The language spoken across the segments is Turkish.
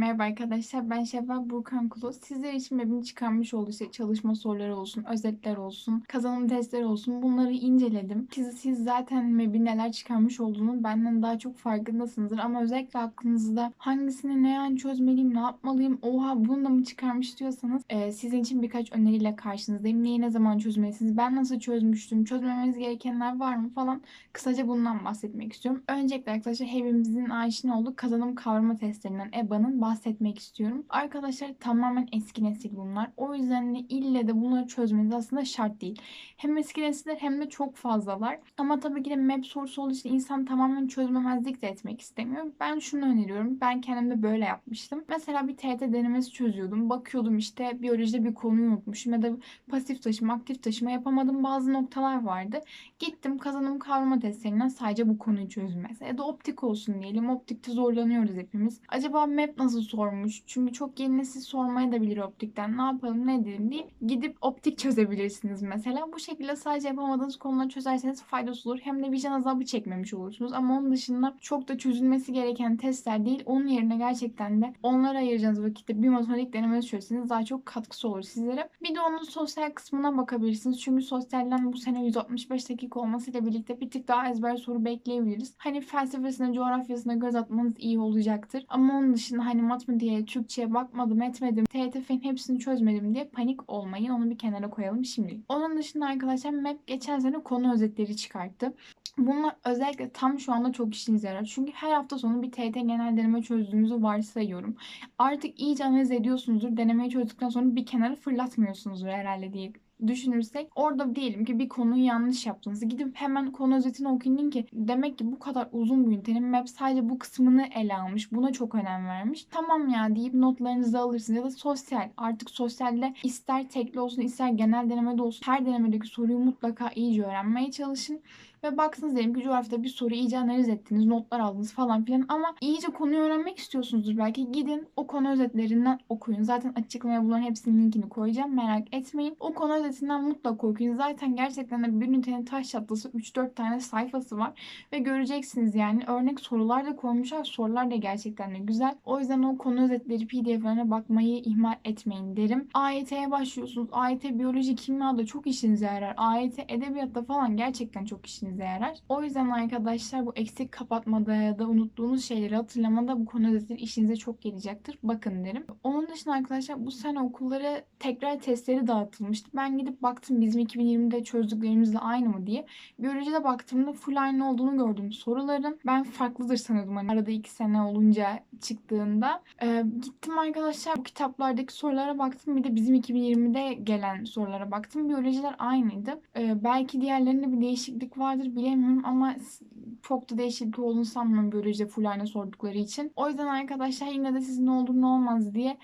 Merhaba arkadaşlar ben Şevval Burkan Kulu. Sizler için MEB'in çıkarmış olduğu işte çalışma soruları olsun, özetler olsun, kazanım testleri olsun bunları inceledim. Siz, siz zaten MEB'in neler çıkarmış olduğunu benden daha çok farkındasınızdır. Ama özellikle aklınızda hangisini ne an çözmeliyim, ne yapmalıyım, oha bunu da mı çıkarmış diyorsanız e, sizin için birkaç öneriyle karşınızdayım. Neyi ne zaman çözmelisiniz, ben nasıl çözmüştüm, çözmemeniz gerekenler var mı falan kısaca bundan bahsetmek istiyorum. Öncelikle arkadaşlar hepimizin aşina olduğu kazanım kavrama testlerinden EBA'nın bahsetmek istiyorum. Arkadaşlar tamamen eski nesil bunlar. O yüzden de ille de bunları çözmeniz aslında şart değil. Hem eski nesiller hem de çok fazlalar. Ama tabii ki de map sorusu olduğu için insan tamamen çözmemezlik de etmek istemiyor. Ben şunu öneriyorum. Ben kendim de böyle yapmıştım. Mesela bir TET denemesi çözüyordum. Bakıyordum işte biyolojide bir konuyu unutmuşum ya da pasif taşıma, aktif taşıma yapamadığım bazı noktalar vardı. Gittim kazanım kavrama testlerinden sadece bu konuyu çözdüm mesela. Ya da optik olsun diyelim. Optikte zorlanıyoruz hepimiz. Acaba map nasıl sormuş? Çünkü çok yeni nesil sormaya da bilir optikten. Ne yapalım ne edelim diye gidip optik çözebilirsiniz mesela. Bu şekilde sadece yapamadığınız konuları çözerseniz faydası olur. Hem de vicdan azabı çekmemiş olursunuz. Ama onun dışında çok da çözülmesi gereken testler değil. Onun yerine gerçekten de onlara ayıracağınız vakitte bir matematik denemesi çözseniz daha çok katkısı olur sizlere. Bir de onun sosyal kısmına bakabilirsiniz. Çünkü sosyalden bu sene 165 dakika olmasıyla birlikte bir tık daha ezber soru bekleyebiliriz. Hani felsefesine, coğrafyasına göz atmanız iyi olacaktır. Ama onun dışında hani matematiğe, Türkçe'ye bakmadım, etmedim, TET hepsini çözmedim diye panik olmayın. Onu bir kenara koyalım şimdi. Onun dışında arkadaşlar MEP geçen sene konu özetleri çıkarttı. Bunlar özellikle tam şu anda çok işinize yarar. Çünkü her hafta sonu bir TET genel deneme çözdüğünüzü varsayıyorum. Artık iyice analiz ediyorsunuzdur. Denemeyi çözdükten sonra bir kenara fırlatmıyorsunuzdur herhalde diye düşünürsek orada diyelim ki bir konuyu yanlış yaptınız. Gidip hemen konu özetini okuyun ki demek ki bu kadar uzun bir ünitenin map sadece bu kısmını ele almış. Buna çok önem vermiş. Tamam ya deyip notlarınızı alırsınız ya da sosyal. Artık sosyalde ister tekli olsun ister genel denemede olsun her denemedeki soruyu mutlaka iyice öğrenmeye çalışın. Ve baksınız diyelim ki coğrafyada bir soru iyice analiz ettiniz, notlar aldınız falan filan ama iyice konuyu öğrenmek istiyorsunuzdur belki. Gidin o konu özetlerinden okuyun. Zaten açıklamaya bunların hepsinin linkini koyacağım. Merak etmeyin. O konu özetinden mutlaka okuyun. Zaten gerçekten de bir ünitenin taş çatlası 3-4 tane sayfası var. Ve göreceksiniz yani örnek sorular da koymuşlar. Sorular da gerçekten de güzel. O yüzden o konu özetleri pdf'lerine bakmayı ihmal etmeyin derim. AYT'ye başlıyorsunuz. AYT biyoloji, kimya da çok işinize yarar. AYT edebiyatta falan gerçekten çok işinize işinize yarar. O yüzden arkadaşlar bu eksik kapatmada ya da unuttuğunuz şeyleri hatırlamada bu konu özetleri işinize çok gelecektir. Bakın derim. Onun dışında arkadaşlar bu sene okullara tekrar testleri dağıtılmıştı. Ben gidip baktım bizim 2020'de çözdüklerimizle aynı mı diye. Biyolojide baktığımda full aynı olduğunu gördüm soruların. Ben farklıdır sanıyordum hani arada iki sene olunca çıktığında. Ee, gittim arkadaşlar bu kitaplardaki sorulara baktım. Bir de bizim 2020'de gelen sorulara baktım. Biyolojiler aynıydı. Ee, belki diğerlerinde bir değişiklik vardır bilemiyorum ama çok da değişiklik olduğunu sanmıyorum biyolojide full aynı sordukları için. O yüzden arkadaşlar yine de sizin ne olur ne olmaz diye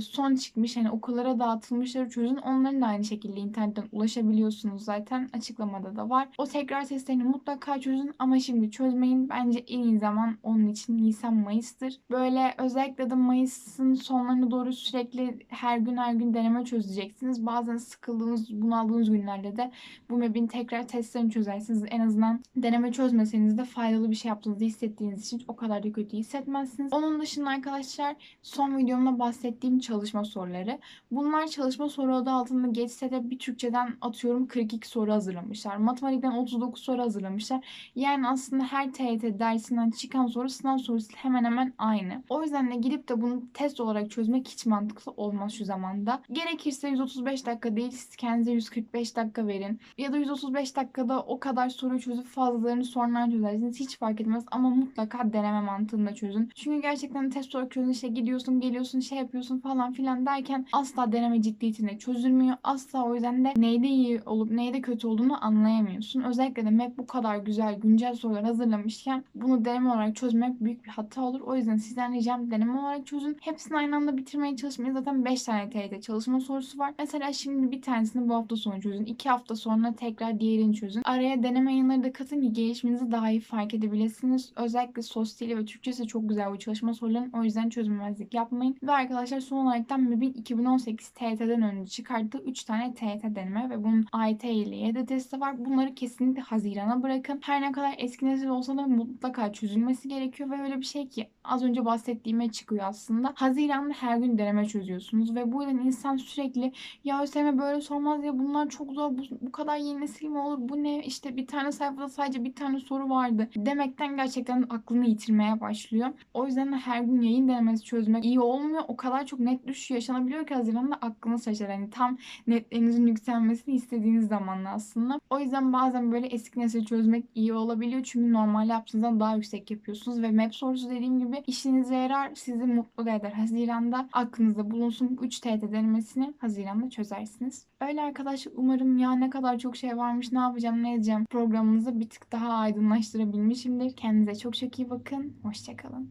son çıkmış hani okullara dağıtılmışları çözün. Onların da aynı şekilde internetten ulaşabiliyorsunuz zaten. Açıklamada da var. O tekrar testlerini mutlaka çözün ama şimdi çözmeyin. Bence en iyi zaman onun için Nisan Mayıs'tır. Böyle özellikle de Mayıs'ın sonlarına doğru sürekli her gün her gün deneme çözeceksiniz. Bazen sıkıldığınız, bunaldığınız günlerde de bu MEB'in tekrar testlerini çözersiniz. En azından deneme çözmeseniz de faydalı bir şey yaptığınızı hissettiğiniz için o kadar da kötü hissetmezsiniz. Onun dışında arkadaşlar son videomda bahsettiğim bahsettiğim çalışma soruları. Bunlar çalışma soru adı altında geçse de bir Türkçeden atıyorum 42 soru hazırlamışlar. Matematikten 39 soru hazırlamışlar. Yani aslında her TYT dersinden çıkan soru sınav sorusu hemen hemen aynı. O yüzden de gidip de bunu test olarak çözmek hiç mantıklı olmaz şu zamanda. Gerekirse 135 dakika değil siz kendinize 145 dakika verin. Ya da 135 dakikada o kadar soruyu çözüp fazlalarını sonradan çözersiniz. Hiç fark etmez ama mutlaka deneme mantığında çözün. Çünkü gerçekten test olarak çözün işte gidiyorsun geliyorsun şey yapıyorsun falan filan derken asla deneme ciddiyetinde çözülmüyor. Asla o yüzden de neyde iyi olup neyde kötü olduğunu anlayamıyorsun. Özellikle de MEP bu kadar güzel güncel sorular hazırlamışken bunu deneme olarak çözmek büyük bir hata olur. O yüzden sizden ricam deneme olarak çözün. Hepsini aynı anda bitirmeye çalışmayın. Zaten 5 tane TYT çalışma sorusu var. Mesela şimdi bir tanesini bu hafta sonu çözün. 2 hafta sonra tekrar diğerini çözün. Araya deneme yayınları da katın ki gelişmenizi daha iyi fark edebilirsiniz. Özellikle sosyali ve Türkçesi çok güzel bu çalışma soruların. O yüzden çözülmezlik yapmayın. Ve arkadaşlar son olaraktan MÜBİK 2018 TYT'den önce çıkarttığı 3 tane TYT deneme ve bunun AYT ile YD testi var. Bunları kesinlikle Haziran'a bırakın. Her ne kadar eski nesil olsa da mutlaka çözülmesi gerekiyor ve öyle bir şey ki az önce bahsettiğime çıkıyor aslında. Haziran'da her gün deneme çözüyorsunuz ve bu yüzden insan sürekli ya ÖSYM böyle sormaz ya bunlar çok zor bu, bu kadar yeni nesil mi olur bu ne işte bir tane sayfada sadece bir tane soru vardı demekten gerçekten aklını yitirmeye başlıyor. O yüzden de her gün yayın denemesi çözmek iyi olmuyor. O kadar çok net düşüş yaşanabiliyor ki Haziran'da aklınız şaşar. Hani tam netlerinizin yükselmesini istediğiniz zamanla aslında. O yüzden bazen böyle eski nesil çözmek iyi olabiliyor. Çünkü normal yaptığınızdan daha yüksek yapıyorsunuz ve map sorusu dediğim gibi işinize yarar, sizi mutlu eder. Haziran'da aklınızda bulunsun. 3 TET denemesini Haziran'da çözersiniz. Öyle arkadaşlar umarım ya ne kadar çok şey varmış ne yapacağım ne edeceğim programınızı bir tık daha aydınlaştırabilmişimdir. Kendinize çok çok iyi bakın. Hoşçakalın.